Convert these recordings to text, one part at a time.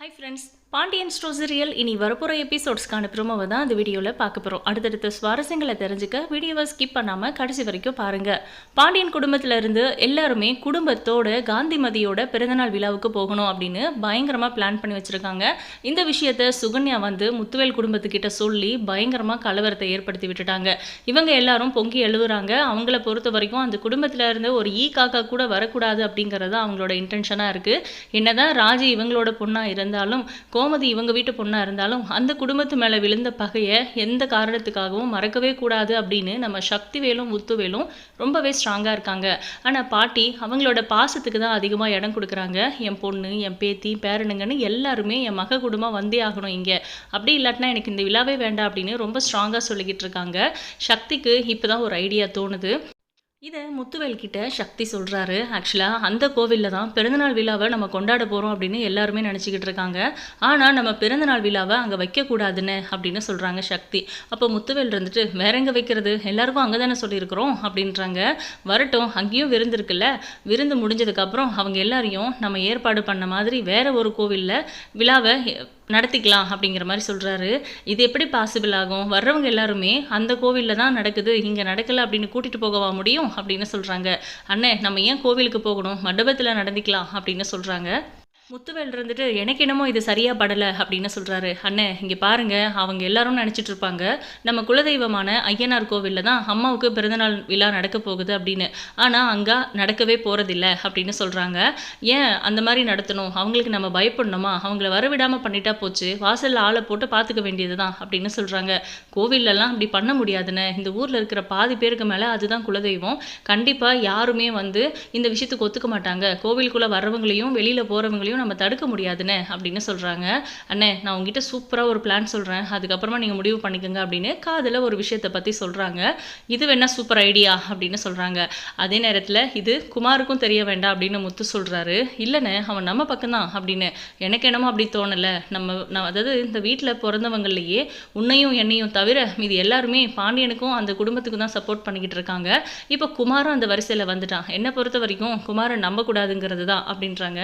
Hi friends Pandian ஸ்டோசரியல் இனி வரப்போகிற எபிசோட்ஸ்க்கான ப்ரோமோவை தான் இந்த வீடியோவில் பார்க்க போகிறோம் அடுத்தடுத்த சுவாரஸ்யங்களை தெரிஞ்சுக்க வீடியோவை ஸ்கிப் பண்ணாமல் கடைசி வரைக்கும் பாருங்கள் பாண்டியன் குடும்பத்தில் இருந்து எல்லாருமே குடும்பத்தோட காந்திமதியோட பிறந்தநாள் விழாவுக்கு போகணும் அப்படின்னு பயங்கரமாக பிளான் பண்ணி வச்சுருக்காங்க. இந்த விஷயத்த சுகன்யா வந்து முத்துவேல் குடும்பத்துக்கிட்ட சொல்லி பயங்கரமாக கலவரத்தை ஏற்படுத்தி விட்டுட்டாங்க. இவங்க எல்லாரும் பொங்கி எழுவுறாங்க அவங்கள பொறுத்த வரைக்கும் அந்த குடும்பத்தில் இருந்து ஒரு ஈ காக்கா கூட வரக்கூடாது அப்படிங்கிறது அவங்களோட இன்டென்ஷனாக இருக்குது என்னதான் ராஜி இவங்களோட பொண்ணாக இருந்து இருந்தாலும் கோமதி இவங்க வீட்டு பொண்ணாக இருந்தாலும் அந்த குடும்பத்து மேலே விழுந்த பகையை எந்த காரணத்துக்காகவும் மறக்கவே கூடாது அப்படின்னு நம்ம சக்திவேலும் முத்துவேலும் ரொம்பவே ஸ்ட்ராங்காக இருக்காங்க. ஆனால் பாட்டி அவங்களோட பாசத்துக்கு தான் அதிகமாக இடம் கொடுக்குறாங்க. என் பொண்ணு என் பேத்தி பேரனுங்கன்னு எல்லாருமே என் மக குடும்பம் வந்தே ஆகணும் இங்கே. அப்படி இல்லாட்டினா எனக்கு இந்த விழாவே வேண்டாம் அப்படின்னு ரொம்ப ஸ்ட்ராங்காக சொல்லிக்கிட்டு இருக்காங்க. சக்திக்கு இப்போ தான் ஒரு ஐடியா தோணுது. இதை முத்துவேல் கிட்ட சக்தி சொல்கிறாரு ஆக்சுவலாக அந்த கோவிலில் தான் பிறந்தநாள் விழாவை நம்ம கொண்டாட போகிறோம் அப்படின்னு எல்லாருமே நினச்சிக்கிட்டு இருக்காங்க. ஆனால் நம்ம பிறந்தநாள் விழாவை அங்கே வைக்கக்கூடாதுன்னு அப்படின்னு சொல்கிறாங்க சக்தி. அப்போ முத்துவேல் இருந்துட்டு வேற எங்கே வைக்கிறது? எல்லாருக்கும் அங்கே தானே சொல்லியிருக்கிறோம் அப்படின்றாங்க. வரட்டும் அங்கேயும் விருந்து இருக்குல்ல. விருந்து முடிஞ்சதுக்கப்புறம் அவங்க எல்லாரையும் நம்ம ஏற்பாடு பண்ண மாதிரி வேற ஒரு கோவிலில் விழாவை நடத்திக்கலாம் அப்படிங்கிற மாதிரி சொல்கிறாரு இது எப்படி பாசிபிள் ஆகும்? வர்றவங்க எல்லாருமே அந்த கோவிலில் தான் நடக்குது. இங்கே நடக்கலை அப்படின்னு கூட்டிகிட்டு போகவா முடியும்? அப்படின்னு சொல்கிறாங்க அண்ணே நம்ம ஏன் கோவிலுக்கு போகணும்? மண்டபத்தில் நடந்திக்கலாம் அப்படின்னு சொல்கிறாங்க முத்துவேல் இருந்துட்டு எனக்கு என்னமோ இது சரியா படலை அப்படின்னு சொல்கிறாரு அண்ணே இங்கே பாருங்கள் அவங்க எல்லாரும் நினச்சிட்டு இருப்பாங்க. நம்ம குலதெய்வமான ஐயனார் கோவிலில் தான் அம்மாவுக்கு பிறந்தநாள் விழா நடக்க போகுது அப்படின்னு. ஆனால் அங்கே நடக்கவே போகிறதில்ல அப்படின்னு சொல்கிறாங்க ஏன் அந்த மாதிரி நடத்தணும்? அவங்களுக்கு நம்ம பயப்படணுமா? அவங்கள வரவிடாமல் பண்ணிட்டா போச்சு. வாசலில் ஆளை போட்டு பார்த்துக்க வேண்டியது தான் அப்படின்னு சொல்கிறாங்க கோவில்லலாம் அப்படி பண்ண முடியாதுன்னு இந்த ஊரில் இருக்கிற பாதி பேருக்கு மேலே அதுதான் குலதெய்வம். கண்டிப்பாக யாருமே வந்து இந்த விஷயத்துக்கு ஒத்துக்க மாட்டாங்க. கோவிலுக்குள்ளே வரவங்களையும் வெளியில் போகிறவங்களையும் நம்ம தடுக்க முடியாதுன்னு அப்படின்னு சொல்கிறாங்க அண்ணே நான் உங்ககிட்ட சூப்பராக ஒரு பிளான் சொல்கிறேன் அதுக்கப்புறமா நீங்கள் முடிவு பண்ணிக்கோங்க அப்படின்னு காதில் ஒரு விஷயத்தை பற்றி சொல்கிறாங்க இது வேணால் சூப்பர் ஐடியா அப்படின்னு சொல்கிறாங்க அதே நேரத்தில் இது குமாருக்கும் தெரிய வேண்டாம் அப்படின்னு முத்து சொல்கிறாரு இல்லைண்ணே அவன் நம்ம பக்கம்தான் அப்படின்னு எனக்கு என்னமோ அப்படி தோணலை. நம்ம நான் அதாவது இந்த வீட்டில் பிறந்தவங்களையே உன்னையும் என்னையும் தவிர மீது எல்லாருமே பாண்டியனுக்கும் அந்த குடும்பத்துக்கும் தான் சப்போர்ட் பண்ணிக்கிட்டு இருக்காங்க. இப்போ குமாரும் அந்த வரிசையில் வந்துட்டான். என்னை பொறுத்த வரைக்கும் குமாரை நம்பக்கூடாதுங்கிறது தான் அப்படின்றாங்க.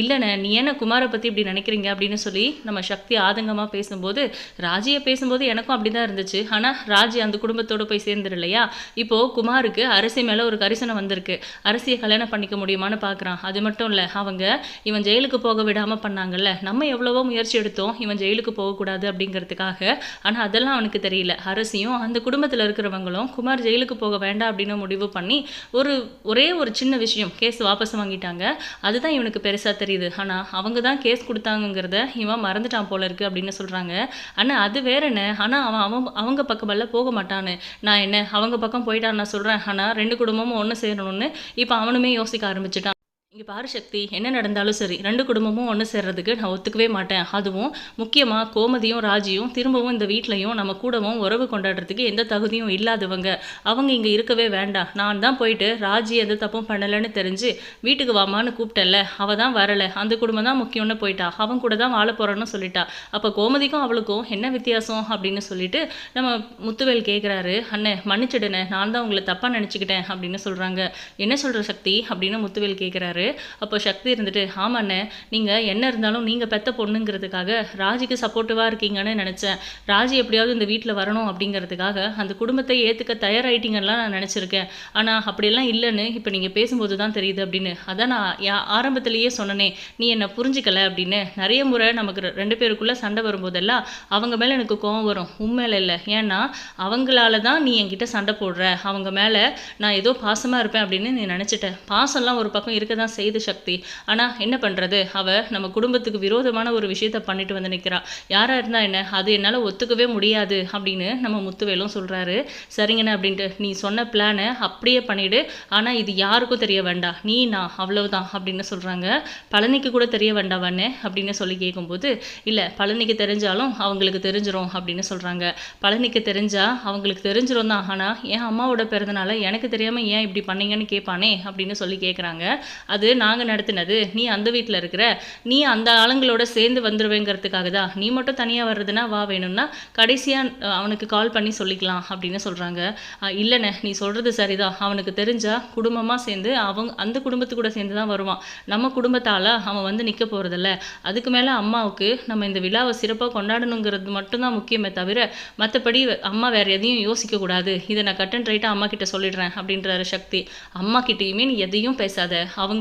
இல்லைண்ணே நீ என்ன குமாரை பற்றி இப்படி நினைக்கிறீங்க அப்படின்னு சொல்லி நம்ம சக்தி ஆதங்கமாக பேசும்போது ராஜியை பேசும்போது எனக்கும் அப்படி தான் இருந்துச்சு. ஆனால் ராஜி அந்த குடும்பத்தோடு போய் சேர்ந்துரு இல்லையா இப்போது குமாருக்கு அரசி மேலே ஒரு கரிசனம் வந்திருக்கு. அரசியை கல்யாணம் பண்ணிக்க முடியுமான்னு பார்க்குறான் அது மட்டும் இல்லை அவங்க இவன் ஜெயிலுக்கு போக விடாமல் பண்ணாங்கல்ல. நம்ம எவ்வளவோ முயற்சி எடுத்தோம் இவன் ஜெயிலுக்கு போகக்கூடாது அப்படிங்கிறதுக்காக. ஆனால் அதெல்லாம் அவனுக்கு தெரியல. அரசியும் அந்த குடும்பத்தில் இருக்கிறவங்களும் குமார் ஜெயிலுக்கு போக வேண்டாம் அப்படின்னு முடிவு பண்ணி ஒரு ஒரே ஒரு சின்ன விஷயம் கேஸ் வாபஸ் வாங்கிட்டாங்க. அதுதான் இவனுக்கு பெருசாக தெரியுது. ஆனால் அவங்க தான் கேஸ் கொடுத்தாங்கிறத இவன் மறந்துட்டான் போல இருக்கு அப்படின்னு சொல்கிறாங்க ஆனால் அது வேற என்ன? ஆனால் அவன் அவன் அவங்க பக்கமெல்லாம் போக மாட்டான்னு. நான் என்ன அவங்க பக்கம் போயிட்டான் நான் சொல்கிறேன் ஆனால் ரெண்டு குடும்பமும் ஒன்று சேரணும்னு இப்போ அவனுமே யோசிக்க ஆரம்பிச்சிட்டான். இங்கே பாரு சக்தி என்ன நடந்தாலும் சரி ரெண்டு குடும்பமும் ஒன்று சேர்றதுக்கு நான் ஒத்துக்கவே மாட்டேன். அதுவும் முக்கியமாக கோமதியும் ராஜியும் திரும்பவும் இந்த வீட்லையும் நம்ம கூடவும் உறவு கொண்டாடுறதுக்கு எந்த தகுதியும் இல்லாதவங்க. அவங்க இங்கே இருக்கவே வேண்டாம். நான் தான் போயிட்டு ராஜி எந்த தப்பும் பண்ணலைன்னு தெரிஞ்சு வீட்டுக்கு வாமான்னு கூப்பிட்டேன்ல அவள் தான் வரலை. அந்த குடும்பம் தான் முக்கியம்னு போயிட்டா. அவன் கூட தான் வாழ போகிறோன்னு சொல்லிட்டா. அப்போ கோமதிக்கும் அவளுக்கும் என்ன வித்தியாசம் அப்படின்னு சொல்லிட்டு நம்ம முத்துவேல் கேட்குறாரு அண்ணே மன்னிச்சிடுனே நான் தான் உங்களை தப்பாக நினச்சிக்கிட்டேன் அப்படின்னு சொல்கிறாங்க என்ன சொல்கிற சக்தி? அப்படின்னு முத்துவேல் கேட்குறாரு அப்போ சக்தி இருந்துட்டு ஆமாண்ணே நீங்கள் என்ன இருந்தாலும் நீங்கள் பெத்த பொண்ணுங்கிறதுக்காக ராஜிக்கு சப்போர்ட்டிவாக இருக்கீங்கன்னு நினச்சேன். ராஜி எப்படியாவது இந்த வீட்டில் வரணும் அப்படிங்கிறதுக்காக அந்த குடும்பத்தை ஏற்றுக்க தயாராகிட்டீங்கலாம் நான் நினச்சிருக்கேன். ஆனால் அப்படியெல்லாம் இல்லைன்னு இப்போ நீங்கள் பேசும்போது தான் தெரியுது அப்படின்னு. அதான் நான் யா ஆரம்பத்திலேயே சொன்னனே நீ என்னை புரிஞ்சிக்கலை அப்படின்னு. நிறைய முறை நமக்கு ரெ- ரெண்டு பேருக்குள்ளே சண்டை வரும்போதெல்லாம் அவங்க மேலே எனக்கு கோவம் வரும். உண்மையில இல்லை. ஏன்னா அவங்களால தான் நீ என்கிட்ட சண்டை போடுற. அவங்க மேலே நான் ஏதோ பாசமாக இருப்பேன் அப்படின்னு நீ நினச்சிட்ட. பாசம்லாம் ஒரு பக்கம் இருக்க தான் செய்து சக்தி. ஆனால் என்ன பண்ணுறது அவ நம்ம குடும்பத்துக்கு விரோதமான ஒரு விஷயத்த பண்ணிட்டு வந்து நிற்கிறா யாராக இருந்தால் என்ன? அது என்னால் ஒத்துக்கவே முடியாது அப்படின்னு நம்ம முத்துவேலும் சொல்கிறாரு சரிங்கண்ணே அப்படின்ட்டு. நீ சொன்ன பிளானை அப்படியே பண்ணிவிடு ஆனால் இது யாருக்கும் தெரிய வேண்டாம் நீ நான் அவ்வளவுதான் அப்படின்னு சொல்கிறாங்க பழனிக்கு கூட தெரிய வேண்டாவானே அப்படின்னு சொல்லி கேட்கும்போது இல்லை பழனிக்கு தெரிஞ்சாலும் அவங்களுக்கு தெரிஞ்சிடும் அப்படின்னு சொல்கிறாங்க பழனிக்கு தெரிஞ்சா அவங்களுக்கு தெரிஞ்சிடும் தான். ஆனால் என் அம்மாவோட பிறந்தனால எனக்கு தெரியாமல் ஏன் இப்படி பண்ணீங்கன்னு கேட்பானே அப்படின்னு சொல்லி கேட்குறாங்க அது நாங்கள் நடத்தினது. நீ அந்த வீட்டில் இருக்கிற நீ அந்த ஆளுங்களோட சேர்ந்து வந்துடுவேங்கிறதுக்காக தான். நீ மட்டும் தனியாக வர்றதுன்னா வா வேணும்னா கடைசியாக அவனுக்கு கால் பண்ணி சொல்லிக்கலாம் அப்படின்னு சொல்கிறாங்க இல்லைண்ணே நீ சொல்கிறது சரிதான். அவனுக்கு தெரிஞ்சா குடும்பமாக சேர்ந்து அவங்க அந்த குடும்பத்து கூட சேர்ந்து தான் வருவான். நம்ம குடும்பத்தால் அவன் வந்து நிற்க போகிறதில்ல அதுக்கு மேலே அம்மாவுக்கு நம்ம இந்த விழாவை சிறப்பாக கொண்டாடணுங்கிறது மட்டும்தான் முக்கியமே தவிர மற்றபடி அம்மா வேறு எதையும் யோசிக்கக்கூடாது இதை நான் கட் அண்ட் ரைட்டாக அம்மா கிட்ட சொல்லிடுறேன் அப்படின்றாரு சக்தி. அம்மா கிட்டேயுமே நீ எதையும் பேசாத.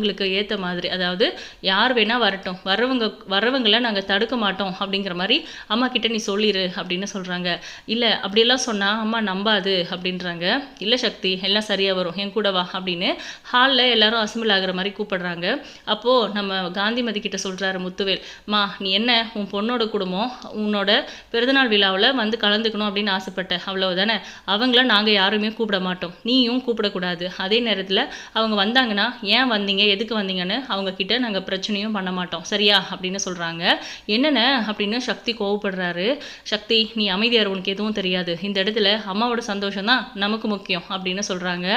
அவங்களுக்கு ஏற்ற மாதிரி அதாவது யார் வேணால் வரட்டும் வரவங்க வரவங்களை நாங்கள் தடுக்க மாட்டோம் அப்படிங்கிற மாதிரி அம்மா கிட்ட நீ சொல்லிடு அப்படின்னு சொல்கிறாங்க இல்லை அப்படியெல்லாம் சொன்னால் அம்மா நம்பாது அப்படின்றாங்க. இல்லை சக்தி எல்லாம் சரியாக வரும் என் கூட வா அப்படின்னு ஹாலில் எல்லாரும் அசம்பிள் ஆகிற மாதிரி கூப்பிடுறாங்க. அப்போது நம்ம காந்திமதி கிட்ட சொல்கிறாரு முத்துவேல் மா நீ என்ன உன் பொண்ணோட குடும்பம் உன்னோட பிறந்தநாள் விழாவில் வந்து கலந்துக்கணும் அப்படின்னு ஆசைப்பட்ட அவ்வளவுதானே? அவங்கள நாங்கள் யாருமே கூப்பிட மாட்டோம் நீயும் கூப்பிடக்கூடாது. அதே நேரத்தில் அவங்க வந்தாங்கன்னா ஏன் வந்தீங்க? எதுக்கு வந்தீங்கன்னு அவங்க கிட்ட நாங்கள் பிரச்சனையும் பண்ண மாட்டோம். சரியா? அப்படின்னு சொல்கிறாங்க என்னென்ன? அப்படின்னு சக்தி கோவப்படுறாரு. சக்தி நீ அமைதியார் உனக்கு எதுவும் தெரியாது. இந்த இடத்துல அம்மாவோட சந்தோஷம் தான் நமக்கு முக்கியம் அப்படின்னு சொல்கிறாங்க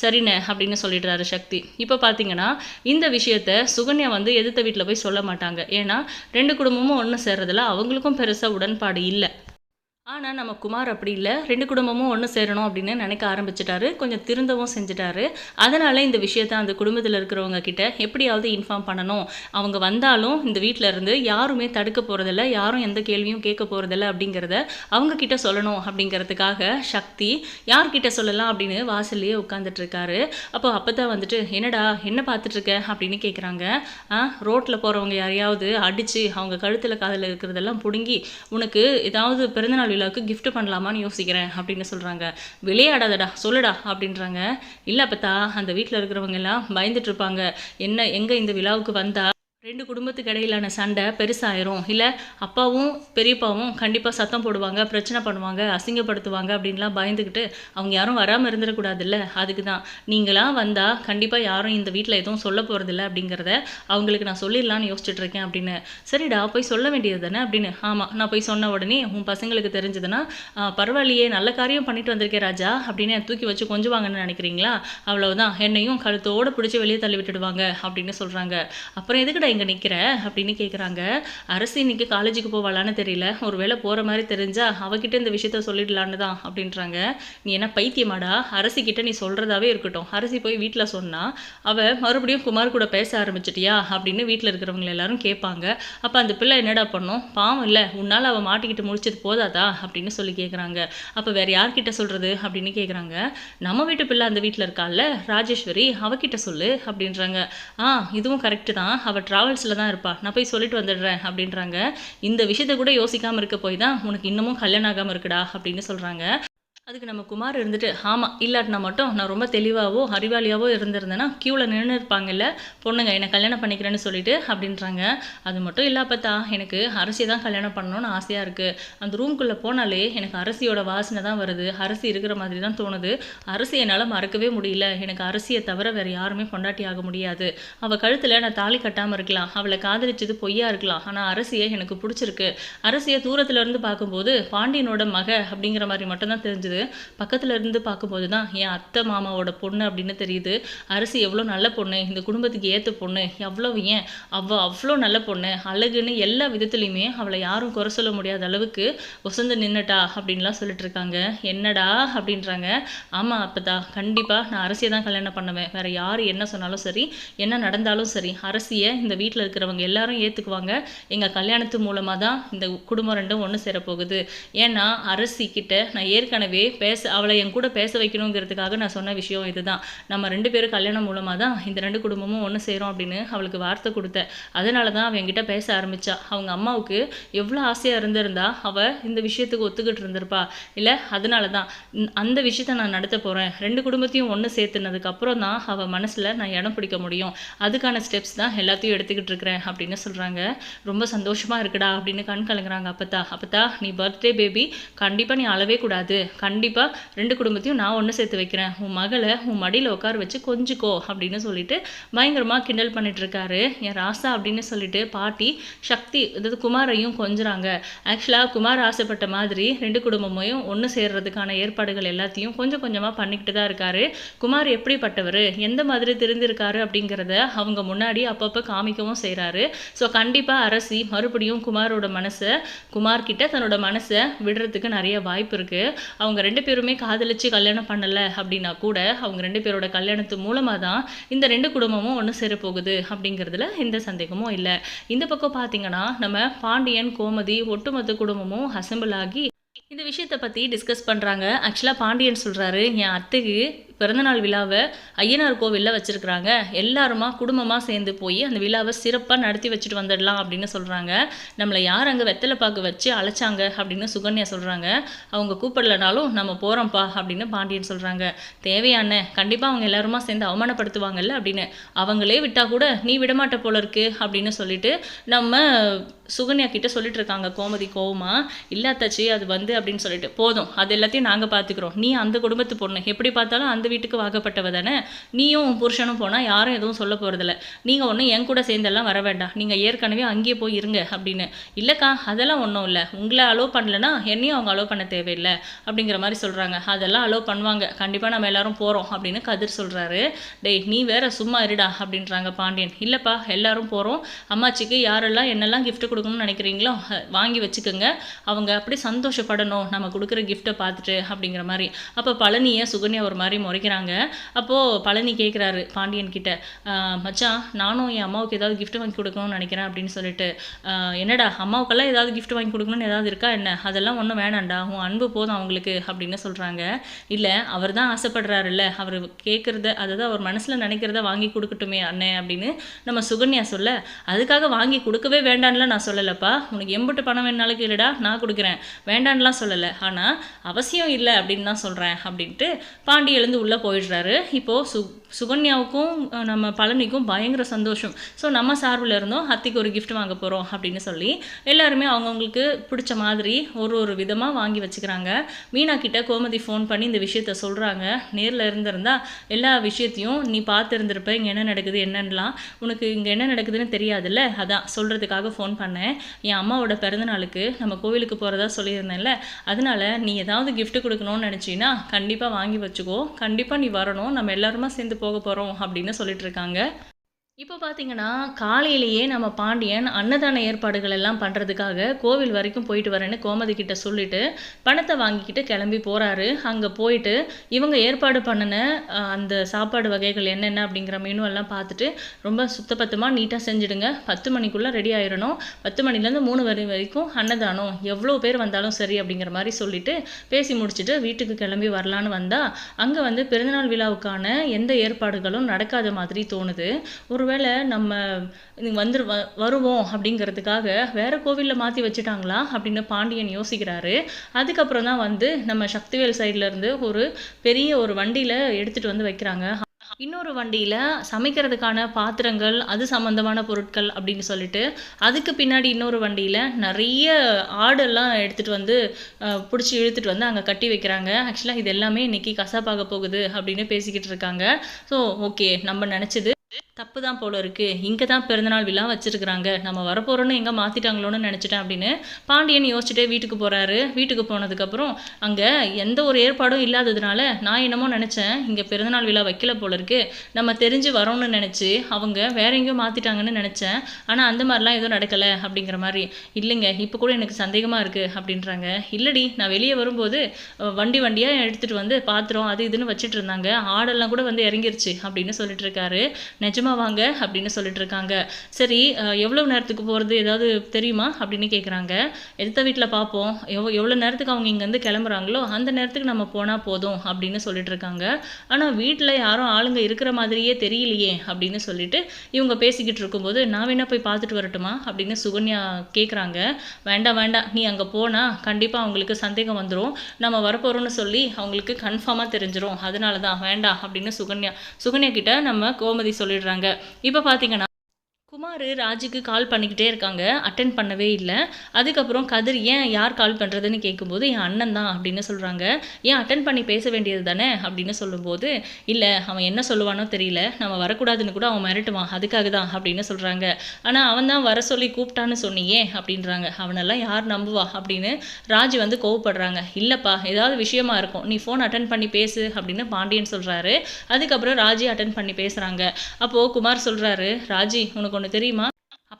சரிண்ணே அப்படின்னு சொல்லிடுறாரு சக்தி. இப்போ பார்த்தீங்கன்னா இந்த விஷயத்த சுகன்யா வந்து எதிர்த்த வீட்டில் போய் சொல்ல மாட்டாங்க. ஏன்னா ரெண்டு குடும்பமும் ஒன்று சேர்றதுல அவங்களுக்கும் பெருசாக உடன்பாடு இல்லை. ஆனால் நம்ம குமார் அப்படி இல்லை. ரெண்டு குடும்பமும் ஒன்று சேரணும் அப்படின்னு நினைக்க ஆரம்பிச்சிட்டாரு. கொஞ்சம் திருந்தவும் செஞ்சிட்டாரு. அதனால் இந்த விஷயத்த அந்த குடும்பத்தில் இருக்கிறவங்க கிட்ட எப்படியாவது இன்ஃபார்ம் பண்ணணும். அவங்க வந்தாலும் இந்த வீட்டில் இருந்து யாருமே தடுக்க போகிறதில்ல யாரும் எந்த கேள்வியும் கேட்க போகிறதில்ல அப்படிங்கிறத அவங்க கிட்ட சொல்லணும் அப்படிங்கிறதுக்காக சக்தி யார்கிட்ட சொல்லலாம் அப்படின்னு வாசல்லையே உட்காந்துட்டு இருக்காரு. அப்போ அப்போ தான் வந்துட்டு என்னடா என்ன பார்த்துட்ருக்க அப்படின்னு கேட்குறாங்க ரோட்டில் போகிறவங்க யாரையாவது அடித்து அவங்க கழுத்தில் காதில் இருக்கிறதெல்லாம் பிடுங்கி உனக்கு ஏதாவது பிறந்தநாள் விழாவுக்கு கிஃப்ட் பண்ணலாமான்னு யோசிக்கிறேன் அப்படின்னு சொல்கிறாங்க விளையாடாதடா சொல்லுடா அப்படின்றாங்க. இல்லை அப்பத்தா அந்த வீட்டில் இருக்கிறவங்க எல்லாம் பயந்துட்டு இருப்பாங்க. என்ன எங்கே இந்த விழாவுக்கு வந்தா ரெண்டு குடும்பத்துக்கு இடையிலான சண்டை பெருசாயிரும். இல்லை அப்பாவும் பெரியப்பாவும் கண்டிப்பாக சத்தம் போடுவாங்க பிரச்சனை பண்ணுவாங்க அசிங்கப்படுத்துவாங்க அப்படின்லாம் பயந்துக்கிட்டு அவங்க யாரும் வராமல் இருந்துடக்கூடாதுல்ல? அதுக்கு தான் நீங்களாம் வந்தால் கண்டிப்பாக யாரும் இந்த வீட்டில் எதுவும் சொல்ல போகிறதில்ல அப்படிங்கிறத அவங்களுக்கு நான் சொல்லிடலான்னு யோசிச்சுட்டு இருக்கேன் அப்படின்னு. சரிடா போய் சொல்ல வேண்டியது தானே அப்படின்னு. ஆமாம் நான் போய் சொன்ன உடனே உன் பசங்களுக்கு தெரிஞ்சதுன்னா பரவாயில்லையே நல்ல காரியம் பண்ணிட்டு வந்திருக்கேன் ராஜா அப்படின்னு தூக்கி வச்சு கொஞ்சுவாங்கன்னு நினைக்கிறீங்களா? அவ்வளோதான் என்னையும் கழுத்தோடு பிடிச்சி வெளியே தள்ளி விட்டுடுவாங்க அப்படின்னு சொல்கிறாங்க அப்புறம் எதுக்கடா இங்கே நிற்கிற அப்படின்னு கேட்குறாங்க அரசு இன்னைக்கு காலேஜுக்கு போவாளான்னு தெரியல. ஒரு வேளை போகிற மாதிரி தெரிஞ்சா அவகிட்ட இந்த விஷயத்த சொல்லிடலான்னு தான் அப்படின்றாங்க. நீ என்ன பைத்தியமாடா? அரசிக்கிட்ட நீ சொல்கிறதாவே இருக்கட்டும். அரசி போய் வீட்டில் சொன்னால் அவள் மறுபடியும் குமார் கூட பேச ஆரம்பிச்சிட்டியா? அப்படின்னு வீட்டில் இருக்கிறவங்க எல்லாரும் கேட்பாங்க அப்போ அந்த பிள்ளை என்னடா பண்ணும்? பாவம் இல்லை. உன்னால் அவள் மாட்டிக்கிட்டு முடிச்சது போதாதா? அப்படின்னு சொல்லி கேட்குறாங்க அப்போ வேறு யார்கிட்ட சொல்கிறது அப்படின்னு கேட்குறாங்க நம்ம வீட்டு பிள்ளை அந்த வீட்டில் இருக்கால ராஜேஸ்வரி அவகிட்ட சொல்லு அப்படின்றாங்க. ஆ இதுவும் கரெக்டு தான். அவள் ட்ராவல்ஸில் தான் இருப்பா. நான் போய் சொல்லிட்டு வந்துடுறேன் அப்படின்றாங்க. இந்த விஷயத்த கூட யோசிக்காமல் இருக்க போய் தான் உனக்கு இன்னமும் கல்யாணம் ஆகாமல் இருக்குடா அப்படின்னு சொல்கிறாங்க அதுக்கு நம்ம குமார் இருந்துட்டு ஆமாம் இல்லாட்டினா மட்டும் நான் ரொம்ப தெளிவாகவோ அறிவாளியாகவோ இருந்திருந்தேன்னா க்யூவில் நின்று இருப்பாங்கல்ல பொண்ணுங்க என்னை கல்யாணம் பண்ணிக்கிறேன்னு சொல்லிட்டு அப்படின்றாங்க. அது மட்டும் இல்லை பார்த்தா எனக்கு அரிசி தான் கல்யாணம் பண்ணணும்னு ஆசையாக இருக்குது அந்த ரூம்குள்ளே போனாலே எனக்கு அரிசியோட வாசனை தான் வருது. அரிசி இருக்கிற மாதிரி தான் தோணுது. அரிசி என்னால் மறக்கவே முடியல. எனக்கு அரிசியை தவிர வேறு யாருமே கொண்டாட்டி ஆக முடியாது. அவள் கழுத்தில் நான் தாலி கட்டாமல் இருக்கலாம். அவளை காதலிச்சது பொய்யா இருக்கலாம். ஆனால் அரிசியை எனக்கு பிடிச்சிருக்கு. அரசியை தூரத்துலேருந்து பார்க்கும்போது பாண்டியனோட மக அப்படிங்கிற மாதிரி மட்டும்தான் தெரிஞ்சுது. பக்கத்துல இருந்து பார்க்கும்போது தான் என் அத்தை மாமாவோட பொண்ணு? அப்படின்னு தெரியுது. அரசி எவ்வளோ நல்ல பொண்ணு. இந்த குடும்பத்துக்கு ஏற்ற பொண்ணு. எவ்வளோ ஏன்? அவ்வளோ அவ்வளோ நல்ல பொண்ணு. அழகுன்னு எல்லா விதத்துலையுமே அவளை யாரும் குறை சொல்ல முடியாத அளவுக்கு வசந்து நின்னுட்டா அப்படின்லாம் சொல்லிட்டு இருக்காங்க. என்னடா? அப்படின்றாங்க. ஆமாம் அப்பதா. கண்டிப்பாக நான் அரசியை தான் கல்யாணம் பண்ணுவேன். வேற யார் என்ன சொன்னாலும் சரி என்ன நடந்தாலும் சரி அரசியை இந்த வீட்டில் இருக்கிறவங்க எல்லாரும் ஏற்றுக்குவாங்க எங்கள் கல்யாணத்து மூலமாக தான் இந்த குடும்பம் ரெண்டும் ஒன்று சேரப்போகுது. ஏன்னா அரசி கிட்ட நான் ஏற்கனவே பேச அவளை என் கூட பேச வைக்கணுங்கிறதுக்காக நான் சொன்ன விஷயம் இதுதான். நம்ம ரெண்டு பேரும் கல்யாணம் மூலமாக தான் இந்த ரெண்டு குடும்பமும் ஒன்று சேரும் அப்படின்னு அவளுக்கு வார்த்தை கொடுத்தேன் அதனால தான் அவன் என்கிட்ட பேச ஆரம்பித்தா அவங்க அம்மாவுக்கு எவ்வளோ ஆசையாக இருந்திருந்தா அவள் இந்த விஷயத்துக்கு ஒத்துக்கிட்டு இருந்திருப்பா. இல்லை அதனால தான் அந்த விஷயத்த நான் நடத்த போகிறேன் ரெண்டு குடும்பத்தையும் ஒன்று சேர்த்துனதுக்கப்புறம் தான் அவள் மனசில் நான் இடம் பிடிக்க முடியும். அதுக்கான ஸ்டெப்ஸ் தான் எல்லாத்தையும் எடுத்துக்கிட்டு இருக்கிறேன் அப்படின்னு சொல்கிறாங்க ரொம்ப சந்தோஷமாக இருக்குடா அப்படின்னு கண் கலங்குறாங்க அப்பத்தா. அப்பத்தா நீ பர்த்டே பேபி கண்டிப்பாக நீ அளவே கூடாது. கண்டிப்பாக கண்டிப்பாக ரெண்டு குடும்பத்தையும் நான் ஒன்று சேர்த்து வைக்கிறேன். உன் மகளை உன் மடியில் உட்கார வச்சு கொஞ்சிக்கோ அப்படின்னு சொல்லிட்டு பயங்கரமாக கிண்டல் பண்ணிட்டு இருக்காரு. என் ராசா அப்படின்னு சொல்லிட்டு பாட்டி சக்தி அதாவது குமாரையும் கொஞ்சுறாங்க. ஆக்சுவலாக குமார் ஆசைப்பட்ட மாதிரி ரெண்டு குடும்பமும் ஒன்று சேர்றதுக்கான ஏற்பாடுகள் எல்லாத்தையும் கொஞ்சம் கொஞ்சமாக பண்ணிக்கிட்டு தான் இருக்காரு. குமார் எப்படிப்பட்டவர் எந்த மாதிரி தெரிந்திருக்காரு அப்படிங்கிறத அவங்க முன்னாடி அப்பப்போ காமிக்கவும் செய்கிறாரு ஸோ கண்டிப்பாக அரசி மறுபடியும் குமாரோட மனசை குமார்கிட்ட தன்னோட மனசை விடுறதுக்கு நிறைய வாய்ப்பு இருக்குது அவங்க அவங்க ரெண்டு பேருமே காதலிச்சு கல்யாணம் பண்ணலை அப்படின்னா கூட அவங்க ரெண்டு பேரோட கல்யாணத்து மூலமாக தான் இந்த ரெண்டு குடும்பமும் ஒன்று சேரப்போகுது அப்படிங்கிறதுல எந்த சந்தேகமும் இல்லை. இந்த பக்கம் பார்த்தீங்கன்னா நம்ம பாண்டியன் கோமதி ஒட்டுமொத்த குடும்பமும் அசம்பிள் ஆகி இந்த விஷயத்தை பற்றி டிஸ்கஸ் பண்ணுறாங்க ஆக்சுவலாக பாண்டியன் சொல்கிறாரு என் அத்தைக்கு பிறந்தநாள் விழாவை ஐயனார் கோவிலில் வச்சுருக்குறாங்க. எல்லாருமா குடும்பமாக சேர்ந்து போய் அந்த விழாவை சிறப்பாக நடத்தி வச்சுட்டு வந்துடலாம் அப்படின்னு சொல்கிறாங்க நம்மளை யார் அங்கே வெத்தலை பாக்கு வச்சு அழைச்சாங்க அப்படின்னு சுகன்யா சொல்கிறாங்க அவங்க கூப்பிடலனாலும் நம்ம போகிறோம்ப்பா அப்படின்னு பாண்டியன் சொல்கிறாங்க தேவையான கண்டிப்பாக அவங்க எல்லாருமா சேர்ந்து அவமானப்படுத்துவாங்கல்ல அப்படின்னு. அவங்களே விட்டால் கூட நீ விடமாட்ட போல இருக்கு அப்படின்னு சொல்லிட்டு நம்ம சுகன்யா கிட்ட சொல்லிட்டு இருக்காங்க கோமதி கோவமா. இல்லாத்தாச்சி அது வந்து அப்படின்னு சொல்லிட்டு. போதும் அது எல்லாத்தையும் நாங்கள் பார்த்துக்குறோம் நீ அந்த குடும்பத்து பொண்ணு. எப்படி பார்த்தாலும் அந்த வீட்டுக்கு வாக்கப்பட்டவ தானே? நீயும் உன் புருஷனும் போனால் யாரும் எதுவும் சொல்ல போகிறதில்ல நீங்கள் ஒன்றும் என் கூட சேர்ந்தெல்லாம் வர வேண்டாம். நீங்கள் ஏற்கனவே அங்கேயே போய் இருங்க அப்படின்னு. இல்லைக்கா அதெல்லாம் ஒன்றும் இல்லை. உங்களை அலோவ் பண்ணலன்னா என்னையும் அவங்க அலோவ் பண்ண தேவையில்லை அப்படிங்கிற மாதிரி சொல்கிறாங்க அதெல்லாம் அலோவ் பண்ணுவாங்க. கண்டிப்பாக நம்ம எல்லாரும் போகிறோம் அப்படின்னு கதிர் சொல்கிறாரு டேய் நீ வேற சும்மா இருடா அப்படின்றாங்க பாண்டியன். இல்லைப்பா எல்லாரும் போகிறோம் அம்மாச்சிக்கு யாரெல்லாம் என்னெல்லாம் கிஃப்ட் கொடுக்கணும்னு நினைக்கிறீங்களோ வாங்கி வச்சுக்கோங்க. அவங்க அப்படி சந்தோஷப்படணும். நம்ம கொடுக்குற கிஃப்ட்டை பார்த்துட்டு அப்படிங்கிற மாதிரி. அப்போ பழனியை சுகன்யா ஒரு மாதிரி முறை முறைக்கிறாங்க அப்போது பழனி கேட்குறாரு பாண்டியன் கிட்ட மச்சான் நானும் என் அம்மாவுக்கு ஏதாவது கிஃப்ட் வாங்கி கொடுக்கணும்னு நினைக்கிறேன் அப்படின்னு சொல்லிட்டு என்னடா அம்மாவுக்கெல்லாம் ஏதாவது கிஃப்ட் வாங்கி கொடுக்கணும்னு ஏதாவது இருக்கா என்ன? அதெல்லாம் ஒன்றும் வேணாண்டா உன் அன்பு போதும் அவங்களுக்கு அப்படின்னு சொல்கிறாங்க இல்லை அவர் தான் ஆசைப்படுறாருல்ல அவர் கேட்குறத அதாவது அவர் மனசில் நினைக்கிறத வாங்கி கொடுக்கட்டுமே அண்ணே அப்படின்னு நம்ம சுகன்யா சொல்ல அதுக்காக வாங்கி கொடுக்கவே வேண்டான்லாம் நான் சொல்லலைப்பா உனக்கு எம்பிட்டு பணம் வேணாலும் கேளுடா நான் கொடுக்குறேன். வேண்டான்லாம் சொல்லலை ஆனால் அவசியம் இல்லை அப்படின்னு தான் சொல்கிறேன் அப்படின்ட்டு பாண்டி எழுந்து உள்ள போயிடுறாரு. இப்போது சு சுகன்யாவுக்கும் நம்ம பழனிக்கும் பயங்கர சந்தோஷம். ஸோ நம்ம சார்பில் இருந்தோம். ஹத்திக்கு ஒரு கிஃப்ட் வாங்க போகிறோம் அப்படின்னு சொல்லி எல்லாருமே அவங்கவுங்களுக்கு பிடிச்ச மாதிரி ஒரு ஒரு விதமாக வாங்கி வச்சுக்கிறாங்க. மீனா கிட்ட கோமதி ஃபோன் பண்ணி இந்த விஷயத்த சொல்கிறாங்க நேரில் இருந்திருந்தா எல்லா விஷயத்தையும் நீ பார்த்துருந்துருப்ப இங்கே என்ன நடக்குது என்னன்னலாம் உனக்கு இங்கே என்ன நடக்குதுன்னு தெரியாதுல்ல? அதான் சொல்கிறதுக்காக ஃபோன் பண்ணேன். என் அம்மாவோட பிறந்தநாளுக்கு நம்ம கோவிலுக்கு போகிறதா சொல்லியிருந்தேன்ல? அதனால் நீ ஏதாவது கிஃப்ட் கொடுக்கணும்னு நினச்சின்னா கண்டிப்பாக வாங்கி வச்சுக்கோ. கண்டிப்பாக நீ வரணும். நம்ம எல்லாருமா சேர்ந்து போக போகிறோம் அப்படின்னு சொல்லிட்டு இருக்காங்க. இப்போ பார்த்தீங்கன்னா காலையிலேயே நம்ம பாண்டியன் அன்னதான ஏற்பாடுகள் எல்லாம் பண்ணுறதுக்காக கோவில் வரைக்கும் போயிட்டு வரேன்னு கோமதி கிட்ட சொல்லிட்டு பணத்தை வாங்கிக்கிட்டு கிளம்பி போகிறாரு அங்கே போயிட்டு இவங்க ஏற்பாடு பண்ணின அந்த சாப்பாடு வகைகள் என்னென்ன அப்படிங்கிற மெனு எல்லாம் பார்த்துட்டு ரொம்ப சுத்தபத்தமாக நீட்டாக செஞ்சுடுங்க. பத்து மணிக்குள்ளே ரெடி ஆயிடணும். பத்து மணிலேருந்து மூணு வரை வரைக்கும் அன்னதானம். எவ்வளோ பேர் வந்தாலும் சரி அப்படிங்கிற மாதிரி சொல்லிட்டு பேசி முடிச்சுட்டு வீட்டுக்கு கிளம்பி வரலான்னு வந்தால் அங்கே வந்து பிறந்தநாள் விழாவுக்கான எந்த ஏற்பாடுகளும் நடக்காத மாதிரி தோணுது. ஒரு ஒருவேளை நம்ம இது வந்துரு வ வருவோம் அப்படிங்கிறதுக்காக வேற கோவிலில் மாற்றி வச்சுட்டாங்களா அப்படின்னு பாண்டியன் யோசிக்கிறாரு. அதுக்கப்புறம் தான் வந்து நம்ம சக்திவேல் சைட்லேருந்து ஒரு பெரிய ஒரு வண்டியில் எடுத்துகிட்டு வந்து வைக்கிறாங்க. இன்னொரு வண்டியில் சமைக்கிறதுக்கான பாத்திரங்கள் அது சம்மந்தமான பொருட்கள் அப்படின்னு சொல்லிட்டு அதுக்கு பின்னாடி இன்னொரு வண்டியில் நிறைய ஆடெல்லாம் எடுத்துகிட்டு வந்து பிடிச்சி இழுத்துட்டு வந்து அங்கே கட்டி வைக்கிறாங்க. ஆக்சுவலாக இது எல்லாமே இன்றைக்கி கசாப்பாக போகுது அப்படின்னு பேசிக்கிட்டு இருக்காங்க. ஸோ ஓகே நம்ம நினச்சது தப்பு தான் போல இருக்கு. இங்கே தான் பிறந்தநாள் விழா வச்சிருக்கிறாங்க. நம்ம வரப்போகிறோன்னு எங்கே மாற்றிட்டாங்களோன்னு நினச்சிட்டேன் அப்படின்னு பாண்டியன் யோசிச்சுட்டே வீட்டுக்கு போகிறாரு வீட்டுக்கு போனதுக்கப்புறம் அங்கே எந்த ஒரு ஏற்பாடும் இல்லாததுனால நான் என்னமோ நினச்சேன் இங்கே பிறந்தநாள் விழா வைக்கல போல இருக்கு. நம்ம தெரிஞ்சு வரோம்னு நினச்சி அவங்க வேற எங்கேயோ மாற்றிட்டாங்கன்னு நினச்சேன். ஆனால் அந்த மாதிரிலாம் எதுவும் நடக்கலை அப்படிங்கிற மாதிரி இல்லைங்க இப்போ கூட எனக்கு சந்தேகமாக இருக்குது அப்படின்றாங்க. இல்லடி நான் வெளியே வரும்போது வண்டி வண்டியாக எடுத்துகிட்டு வந்து பாத்திரம் அது இதுன்னு வச்சுட்டு இருந்தாங்க. ஆடெல்லாம் கூட வந்து இறங்கிருச்சு அப்படின்னு சொல்லிட்டு இருக்காரு. நிஜமா வாங்க அப்படின்னு சொல்லிட்டு இருக்காங்க. சரி எவ்வளோ எவ்வளவு நேரத்துக்கு போகிறது ஏதாவது தெரியுமா? அப்படின்னு கேட்குறாங்க எடுத்த வீட்டில் பார்ப்போம் எவ் எவ்வளோ நேரத்துக்கு அவங்க இங்கேருந்து கிளம்புறாங்களோ அந்த நேரத்துக்கு நம்ம போனால் போதும் அப்படின்னு சொல்லிட்டு இருக்காங்க. ஆனால் வீட்டில் யாரும் ஆளுங்க இருக்கிற மாதிரியே தெரியலையே அப்படின்னு சொல்லிட்டு இவங்க பேசிக்கிட்டு இருக்கும்போது நான் வேணா போய் பார்த்துட்டு வரட்டுமா? அப்படின்னு சுகன்யா கேட்குறாங்க வேண்டாம் வேண்டாம். நீ அங்கே போனால் கண்டிப்பாக அவங்களுக்கு சந்தேகம் வந்துடும் நம்ம வரப்போகிறோம்னு சொல்லி அவங்களுக்கு கன்ஃபார்மாக தெரிஞ்சிடும் அதனால தான் வேண்டாம் அப்படின்னு சுகன்யா சுகன்யா கிட்ட நம்ம கோமதி சொல்லிடுறாங்க. இப்போ பார்த்தீங்கன்னா குமார் ராஜுக்கு கால் பண்ணிக்கிட்டே இருக்காங்க. அட்டன் பண்ணவே இல்லை. அதுக்கப்புறம் கதிர் ஏன் யார் கால் பண்ணுறதுன்னு கேட்கும்போது என் அண்ணன் தான் அப்படின்னு சொல்கிறாங்க ஏன் அட்டன் பண்ணி பேச வேண்டியது தானே? அப்படின்னு சொல்லும்போது இல்லை அவன் என்ன சொல்லுவானோ தெரியல. நம்ம வரக்கூடாதுன்னு கூட அவன் மிரட்டுவான். அதுக்காக தான் அப்படின்னு சொல்கிறாங்க ஆனால் அவன் தான் வர சொல்லி கூப்பிட்டான்னு சொன்னியே அப்படின்றாங்க. அவனெல்லாம் யார் நம்புவா? அப்படின்னு ராஜு வந்து கோவப்படுறாங்க. இல்லைப்பா ஏதாவது விஷயமா இருக்கும். நீ ஃபோன் அட்டன் பண்ணி பேசு அப்படின்னு பாண்டியன் சொல்கிறாரு அதுக்கப்புறம் ராஜி அட்டன் பண்ணி பேசுகிறாங்க அப்போது குமார் சொல்கிறாரு ராஜி உனக்கு ஒன்று தெரியுமா?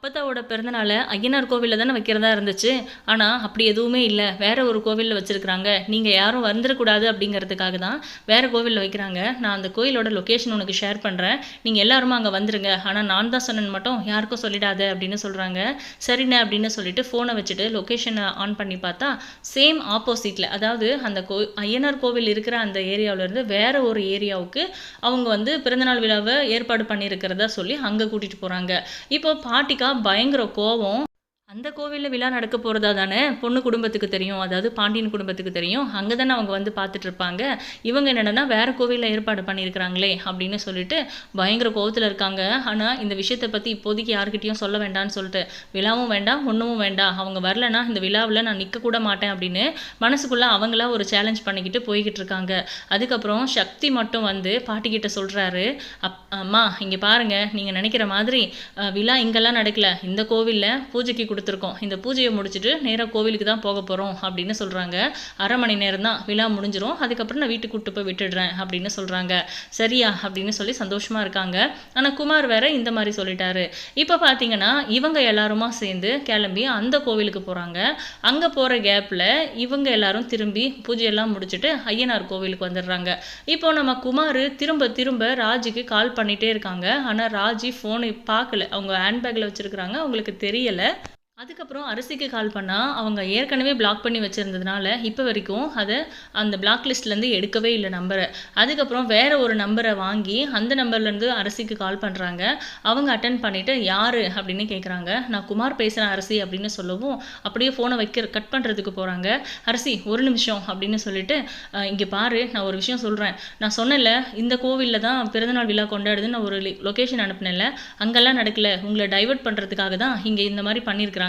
அப்பத்தாவோட பிறந்தநாளை ஐயனார் கோவிலில் தானே வைக்கிறதா இருந்துச்சு. ஆனால் அப்படி எதுவுமே இல்லை. வேற ஒரு கோவிலில் வச்சுருக்குறாங்க. நீங்கள் யாரும் வந்துடக்கூடாது அப்படிங்கிறதுக்காக தான் வேற கோவிலில் வைக்கிறாங்க. நான் அந்த கோயிலோட லொக்கேஷன் உனக்கு ஷேர் பண்ணுறேன் நீங்கள் எல்லாருமே அங்கே வந்துருங்க. ஆனால் நான் தான் சொன்னேன்னு மட்டும் யாருக்கும் சொல்லிடாத அப்படின்னு சொல்கிறாங்க சரிண்ணே அப்படின்னு சொல்லிட்டு ஃபோனை வச்சுட்டு லொக்கேஷனை ஆன் பண்ணி பார்த்தா சேம் ஆப்போசிட்டில் அதாவது அந்த கோ ஐயனார் கோவில் இருக்கிற அந்த ஏரியாவிலேருந்து வேற ஒரு ஏரியாவுக்கு அவங்க வந்து பிறந்தநாள் விழாவை ஏற்பாடு பண்ணியிருக்கிறதா சொல்லி அங்கே கூட்டிகிட்டு போகிறாங்க இப்போ பாட்டிக்கா பயங்கர கோவம். அந்த கோவிலில் விழா நடக்க போகிறதா தானே? பொண்ணு குடும்பத்துக்கு தெரியும். அதாவது பாண்டியன் குடும்பத்துக்கு தெரியும். அங்கே தானே அவங்க வந்து பார்த்துட்டு இருப்பாங்க. இவங்க என்னென்னா வேறு கோவிலில் ஏற்பாடு பண்ணியிருக்கிறாங்களே அப்படின்னு சொல்லிட்டு பயங்கர கோவத்தில் இருக்காங்க. ஆனால் இந்த விஷயத்தை பற்றி இப்போதைக்கு யாருக்கிட்டையும் சொல்ல வேண்டாம்னு சொல்லிட்டு விழாவும் வேண்டாம் ஒன்றும் வேண்டாம். அவங்க வரலனா இந்த விழாவில் நான் நிற்கக்கூட மாட்டேன் அப்படின்னு மனசுக்குள்ளே அவங்களா ஒரு சேலஞ்ச் பண்ணிக்கிட்டு போய்கிட்டு இருக்காங்க. அதுக்கப்புறம் சக்தி மட்டும் வந்து பாட்டிக்கிட்ட சொல்கிறாரு அப் அம்மா இங்கே பாருங்கள் நீங்கள் நினைக்கிற மாதிரி விழா இங்கெல்லாம் நடக்கல. இந்த கோவிலில் பூஜைக்கு கொடுத்துருக்கோம். இந்த பூஜையை முடிச்சுட்டு நேராக கோவிலுக்கு தான் போக போகிறோம் அப்படின்னு சொல்கிறாங்க அரை மணி நேரம் தான் விழா முடிஞ்சிரும். அதுக்கப்புறம் நான் வீட்டுக்கு கூட்டு போய் விட்டுடுறேன் அப்படின்னு சொல்கிறாங்க சரியா? அப்படின்னு சொல்லி சந்தோஷமாக இருக்காங்க. ஆனால் குமார் வேற இந்த மாதிரி சொல்லிட்டாரு. இப்போ பார்த்தீங்கன்னா இவங்க எல்லாருமா சேர்ந்து கிளம்பி அந்த கோவிலுக்கு போகிறாங்க அங்கே போகிற கேப்பில் இவங்க எல்லாரும் திரும்பி பூஜையெல்லாம் முடிச்சுட்டு ஐயனார் கோவிலுக்கு வந்துடுறாங்க. இப்போ நம்ம குமார் திரும்ப திரும்ப ராஜுக்கு கால் பண்ணிகிட்டே இருக்காங்க. ஆனால் ராஜி ஃபோனை பார்க்கல அவங்க ஹேண்ட்பேக்கில் வச்சுருக்குறாங்க. அவங்களுக்கு தெரியலை. அதுக்கப்புறம் அரிசிக்கு கால் பண்ணால் அவங்க ஏற்கனவே பிளாக் பண்ணி வச்சுருந்ததுனால இப்போ வரைக்கும் அதை அந்த பிளாக் லிஸ்ட்லேருந்து எடுக்கவே இல்லை நம்பரை அதுக்கப்புறம் வேறு ஒரு நம்பரை வாங்கி அந்த நம்பர்லேருந்து அரிசிக்கு கால் பண்ணுறாங்க அவங்க அட்டன் பண்ணிவிட்டு யார் அப்படின்னு கேட்குறாங்க நான் குமார் பேசுகிறேன் அரிசி அப்படின்னு சொல்லவும் அப்படியே ஃபோனை வைக்க கட் பண்ணுறதுக்கு போகிறாங்க அரிசி ஒரு நிமிஷம் அப்படின்னு சொல்லிட்டு இங்கே பாரு நான் ஒரு விஷயம் சொல்கிறேன் நான் சொன்னேன்ல இந்த கோவிலில் தான் பிறந்தநாள் விழா கொண்டாடுதுன்னு நான் ஒரு லொக்கேஷன் அனுப்புனேன்ல. அங்கெல்லாம் நடக்கல. உங்களை டைவர்ட் பண்ணுறதுக்காக தான் இங்கே இந்த மாதிரி பண்ணியிருக்கிறாங்க.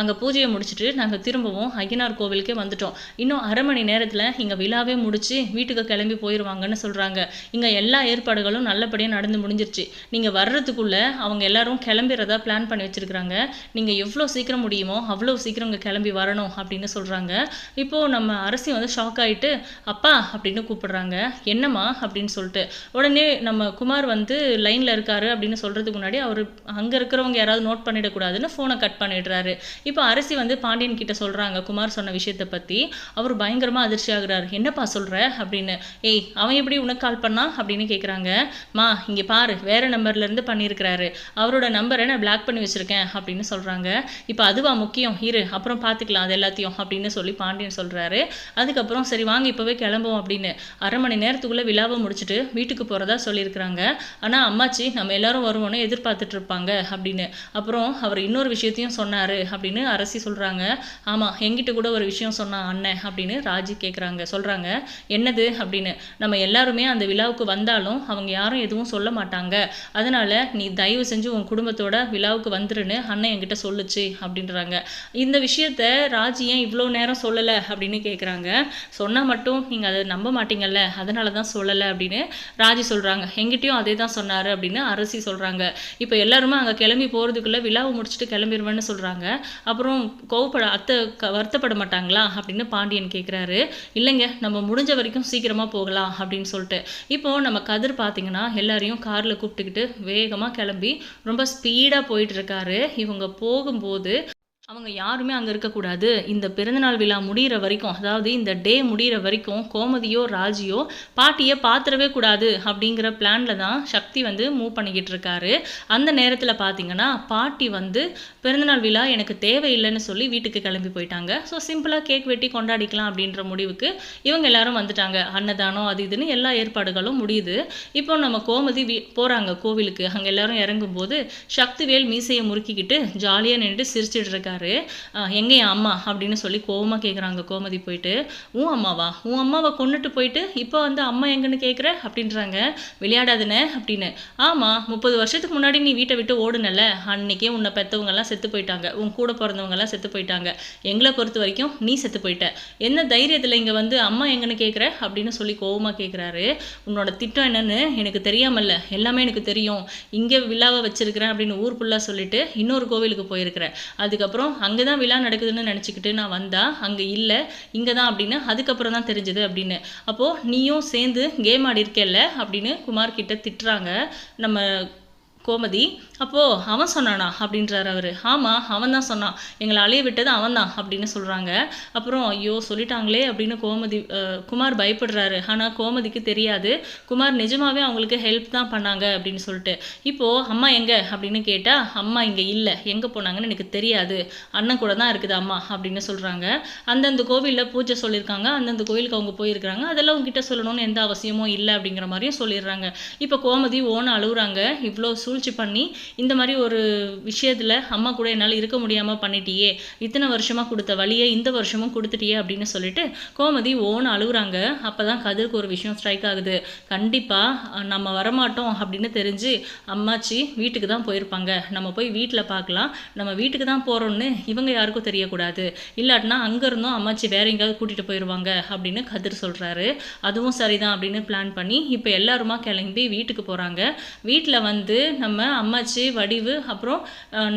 அங்கே பூஜையை முடிச்சுட்டு நாங்கள் திரும்பவும் ஐயனார் கோவிலுக்கே வந்துட்டோம். இன்னும் அரை மணி நேரத்தில் இங்கே விழாவே முடிச்சு வீட்டுக்கு கிளம்பி போயிடுவாங்கன்னு சொல்கிறாங்க இங்கே எல்லா ஏற்பாடுகளும் நல்லபடியாக நடந்து முடிஞ்சிருச்சு. நீங்கள் வர்றதுக்குள்ளே அவங்க எல்லாரும் கிளம்பிறதா பிளான் பண்ணி வச்சுருக்கிறாங்க. நீங்கள் எவ்வளோ சீக்கிரம் முடியுமோ அவ்வளோ சீக்கிரம் இங்கே கிளம்பி வரணும் அப்படின்னு சொல்கிறாங்க இப்போது நம்ம அரசி வந்து ஷாக் ஆகிட்டு அப்பா அப்படின்னு கூப்பிடுறாங்க. என்னம்மா? அப்படின்னு சொல்லிட்டு. உடனே நம்ம குமார் வந்து லைனில் இருக்காரு அப்படின்னு சொல்கிறதுக்கு முன்னாடி அவர் அங்கே இருக்கிறவங்க யாராவது நோட் பண்ணிடக்கூடாதுன்னு ஃபோனை கட் பண்ணிடுறாரு. இப்போ அரசி வந்து பாண்டியன் கிட்ட சொல்கிறாங்க குமார் சொன்ன விஷயத்தை பற்றி அவர் பயங்கரமாக அதிர்ச்சி ஆகுறாரு என்னப்பா சொல்கிற அப்படின்னு. ஏய் அவன் எப்படி உனக்கு கால் பண்ணா? அப்படின்னு கேட்குறாங்க மா இங்கே பாரு வேற நம்பர்லேருந்து பண்ணியிருக்கிறாரு அவரோட நம்பரை நான் பிளாக் பண்ணி வச்சுருக்கேன் அப்படின்னு சொல்கிறாங்க இப்போ அதுவா முக்கியம். இரு அப்புறம் பார்த்துக்கலாம் அது எல்லாத்தையும் அப்படின்னு சொல்லி பாண்டியன் சொல்கிறாரு அதுக்கப்புறம் சரி வாங்க இப்போவே கிளம்புவோம் அப்படின்னு. அரை மணி நேரத்துக்குள்ளே விழாவை முடிச்சுட்டு வீட்டுக்கு போகிறதா சொல்லியிருக்கிறாங்க. ஆனால் அம்மாச்சி நம்ம எல்லாரும் வருவோன்னு எதிர்பார்த்துட்டு இருப்பாங்க அப்படின்னு. அப்புறம் அவர் இன்னொரு விஷயத்தையும் சொன்னார். அப்படின்னு அரசி சொல்கிறாங்க ஆமாம் எங்கிட்ட கூட ஒரு விஷயம் சொன்னான் அண்ணன் அப்படின்னு ராஜி கேட்குறாங்க சொல்கிறாங்க என்னது? அப்படின்னு. நம்ம எல்லாருமே அந்த விழாவுக்கு வந்தாலும் அவங்க யாரும் எதுவும் சொல்ல மாட்டாங்க. அதனால் நீ தயவு செஞ்சு உன் குடும்பத்தோட விழாவுக்கு வந்துருன்னு அண்ணன் என்கிட்ட சொல்லுச்சு அப்படின்றாங்க. இந்த விஷயத்த ராஜி ஏன் இவ்வளோ நேரம் சொல்லலை அப்படின்னு கேட்குறாங்க சொன்னால் மட்டும் நீங்கள் அதை நம்ப மாட்டீங்கல்ல அதனால தான் சொல்லலை அப்படின்னு ராஜி சொல்கிறாங்க எங்கிட்டயும் அதே தான் சொன்னார் அப்படின்னு அரசி சொல்கிறாங்க இப்போ எல்லாருமே அங்கே கிளம்பி போகிறதுக்குள்ளே விழாவை முடிச்சுட்டு கிளம்பிடுவேன்னு சொல்கிறாங்க அப்புறம் கோவப்பட அத்தை வருத்தப்பட மாட்டாங்களா? அப்படின்னு பாண்டியன் கேட்குறாரு இல்லைங்க நம்ம முடிஞ்ச வரைக்கும் சீக்கிரமாக போகலாம் அப்படின்னு சொல்லிட்டு. இப்போ நம்ம கதிர் பார்த்தீங்கன்னா எல்லாரையும் காரில் கூப்பிட்டுக்கிட்டு வேகமாக கிளம்பி ரொம்ப ஸ்பீடாக போயிட்டு இருக்காரு. இவங்க போகும்போது அவங்க யாருமே அங்கே இருக்கக்கூடாது இந்த பிறந்தநாள் விழா முடிகிற வரைக்கும் அதாவது இந்த டே முடிகிற வரைக்கும் கோமதியோ ராஜியோ பாட்டியை பார்த்துடவே கூடாது அப்படிங்கிற பிளானில் தான் சக்தி வந்து மூவ் பண்ணிக்கிட்டு இருக்காரு. அந்த நேரத்தில் பார்த்தீங்கன்னா பாட்டி வந்து பிறந்தநாள் விழா எனக்கு தேவையில்லைன்னு சொல்லி வீட்டுக்கு கிளம்பி போயிட்டாங்க. ஸோ சிம்பிளாக கேக் வெட்டி கொண்டாடிக்கலாம் அப்படின்ற முடிவுக்கு இவங்க எல்லாரும் வந்துட்டாங்க. அன்னதானம் அது இதுன்னு எல்லா ஏற்பாடுகளும் முடியுது. இப்போ நம்ம கோமதி வீ போகிறாங்க கோவிலுக்கு. அங்கே எல்லாரும் இறங்கும்போது சக்திவேல் மீசையை முறுக்கிக்கிட்டு ஜாலியாக நின்றுட்டு சிரிச்சிட்டு இருக்காரு. கேட்குறாரு எங்கே என் அம்மா? அப்படின்னு சொல்லி கோவமாக கேட்குறாங்க கோமதி போயிட்டு உன் அம்மாவா? உன் அம்மாவை கொண்டுட்டு போயிட்டு இப்போ வந்து அம்மா எங்கன்னு கேட்குற அப்படின்றாங்க. விளையாடாதுனே? அப்படின்னு. ஆமாம் முப்பது வருஷத்துக்கு முன்னாடி நீ வீட்டை விட்டு ஓடுனல அன்னைக்கே உன்னை பெற்றவங்கெல்லாம் செத்து போயிட்டாங்க. உன் கூட பிறந்தவங்கெல்லாம் செத்து போயிட்டாங்க. எங்களை பொறுத்த வரைக்கும் நீ செத்து போயிட்ட. என்ன தைரியத்தில் இங்கே வந்து அம்மா எங்கன்னு கேட்குற அப்படின்னு சொல்லி கோவமாக கேட்குறாரு உன்னோட திட்டம் என்னன்னு எனக்கு தெரியாமல்ல. எல்லாமே எனக்கு தெரியும். இங்கே விழாவை வச்சிருக்கிறேன் அப்படின்னு ஊர் ஃபுல்லாக சொல்லிட்டு இன்னொரு கோவிலுக்கு போயிருக்கிறேன் அதுக்கப்புறம் அங்கே தான் விழா நடக்குதுன்னு நினச்சிக்கிட்டு நான் வந்தா அங்கே இல்லை இங்கே தான் அப்படின்னு அதுக்கப்புறம் தான் தெரிஞ்சது அப்படின்னு. அப்போது நீயும் சேர்ந்து கேம் ஆடி இருக்கேல்ல அப்படின்னு குமார் கிட்ட திட்டுறாங்க நம்ம கோமதி. அப்போது அவன் சொன்னானா? அப்படின்றாரு அவர். ஆமாம் அவன் தான் சொன்னான். எங்களை அழிய விட்டது அவன் தான் அப்படின்னு சொல்கிறாங்க அப்புறம் ஐயோ சொல்லிட்டாங்களே அப்படின்னு கோமதி குமார் பயப்படுறாரு. ஆனால் கோமதிக்கு தெரியாது. குமார் நிஜமாகவே அவங்களுக்கு ஹெல்ப் தான் பண்ணாங்க அப்படின்னு சொல்லிட்டு. இப்போது அம்மா எங்கே? அப்படின்னு கேட்டால் அம்மா இங்கே இல்லை. எங்கே போனாங்கன்னு எனக்கு தெரியாது. அண்ணன் கூட தான் இருக்குது அம்மா அப்படின்னு சொல்கிறாங்க அந்தந்த கோவிலில் பூஜை சொல்லியிருக்காங்க. அந்தந்த கோவிலுக்கு அவங்க போயிருக்கிறாங்க. அதெல்லாம் உங்ககிட்ட சொல்லணும்னு எந்த அவசியமும் இல்லை அப்படிங்கிற மாதிரியும் சொல்லிடுறாங்க. இப்போ கோமதி ஓன அழுகுறாங்க இவ்வளோ சூழ்ச்சி பண்ணி இந்த மாதிரி ஒரு விஷயத்தில் அம்மா கூட என்னால் இருக்க முடியாமல் பண்ணிட்டியே. இத்தனை வருஷமாக கொடுத்த வழியை இந்த வருஷமும் கொடுத்துட்டியே அப்படின்னு சொல்லிட்டு கோமதி ஓன் அழுகுறாங்க அப்போ தான் கதிருக்கு ஒரு விஷயம் ஸ்ட்ரைக் ஆகுது. கண்டிப்பாக நம்ம வரமாட்டோம் அப்படின்னு தெரிஞ்சு அம்மாச்சி வீட்டுக்கு தான் போயிருப்பாங்க. நம்ம போய் வீட்டில் பார்க்கலாம் நம்ம வீட்டுக்கு தான் போகிறோன்னு இவங்க யாருக்கும் தெரியக்கூடாது. இல்லாட்டினா அங்கே இருந்தும் அம்மாச்சி வேற எங்கேயாவது கூட்டிகிட்டு போயிடுவாங்க அப்படின்னு கதிர் சொல்கிறாரு அதுவும் சரிதான் அப்படின்னு பிளான் பண்ணி இப்போ எல்லாருமா கிளம்பி வீட்டுக்கு போகிறாங்க வீட்டில் வந்து நம்ம அம்மாச்சி வடிவு அப்புறம்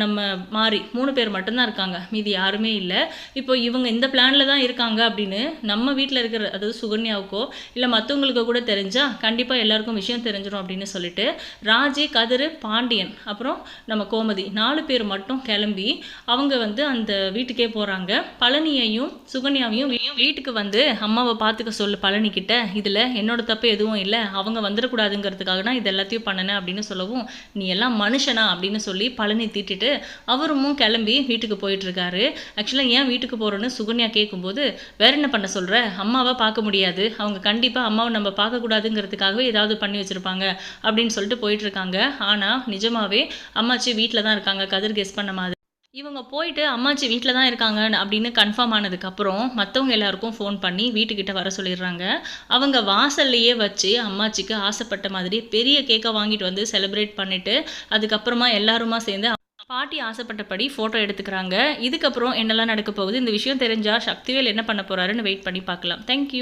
நம்ம மாறி மூணு பேர் மட்டும்தான் இருக்காங்க. மீதி யாருமே இல்லை. இப்போ இவங்க இந்த பிளானில் தான் இருக்காங்க அப்படின்னு நம்ம வீட்டில் இருக்கிற அதாவது சுகன்யாவுக்கோ இல்லை மற்றவங்களுக்கு கூட தெரிஞ்சால் கண்டிப்பாக எல்லாருக்கும் விஷயம் தெரிஞ்சிடும் அப்படின்னு சொல்லிட்டு ராஜி கதிர் பாண்டியன் அப்புறம் நம்ம கோமதி நாலு பேர் மட்டும் கிளம்பி அவங்க வந்து அந்த வீட்டுக்கே போகிறாங்க பழனியையும் சுகன்யாவையும் வீட்டுக்கு வந்து அம்மாவை பார்த்துக்க சொல்லு பழனி கிட்ட. இதில் என்னோட தப்பு எதுவும் இல்லை. அவங்க வந்துடக்கூடாதுங்கிறதுக்காக நான் இது எல்லாத்தையும் பண்ணினேன் அப்படின்னு சொல்லவும் நீ எல்லாம் மனுஷனா அப்படின்னு சொல்லி பழனி திட்டிட்டு அவரும் கிளம்பி வீட்டுக்கு போயிட்டு இருக்காரு ஆக்சுவலாக ஏன் வீட்டுக்கு போகிறோன்னு சுகன்யா கேட்கும்போது வேற என்ன பண்ண சொல்கிற அம்மாவை பார்க்க முடியாது. அவங்க கண்டிப்பாக அம்மாவை நம்ம பார்க்கக்கூடாதுங்கிறதுக்காகவே ஏதாவது பண்ணி வச்சுருப்பாங்க அப்படின்னு சொல்லிட்டு போயிட்டு இருக்காங்க ஆனால் நிஜமாவே அம்மாச்சி வீட்டில் தான் இருக்காங்க. கதிர் கெஸ் பண்ண மாதிரி. இவங்க போயிட்டு அம்மாச்சி வீட்டில் தான் இருக்காங்க அப்படின்னு கன்ஃபார்ம் ஆனதுக்கப்புறம் மற்றவங்க எல்லாருக்கும் ஃபோன் பண்ணி வீட்டுக்கிட்ட வர சொல்லிடுறாங்க. அவங்க வாசல்லையே வச்சு அம்மாச்சிக்கு ஆசைப்பட்ட மாதிரி பெரிய கேக்கை வாங்கிட்டு வந்து செலிப்ரேட் பண்ணிவிட்டு அதுக்கப்புறமா எல்லாருமா சேர்ந்து பாட்டி ஆசைப்பட்டபடி ஃபோட்டோ எடுத்துக்கிறாங்க. இதுக்கப்புறம் என்னெல்லாம் நடக்க போகுது? இந்த விஷயம் தெரிஞ்சால் சக்திவேல் என்ன பண்ண போகிறாருன்னு வெயிட் பண்ணி பார்க்கலாம். தேங்க்யூ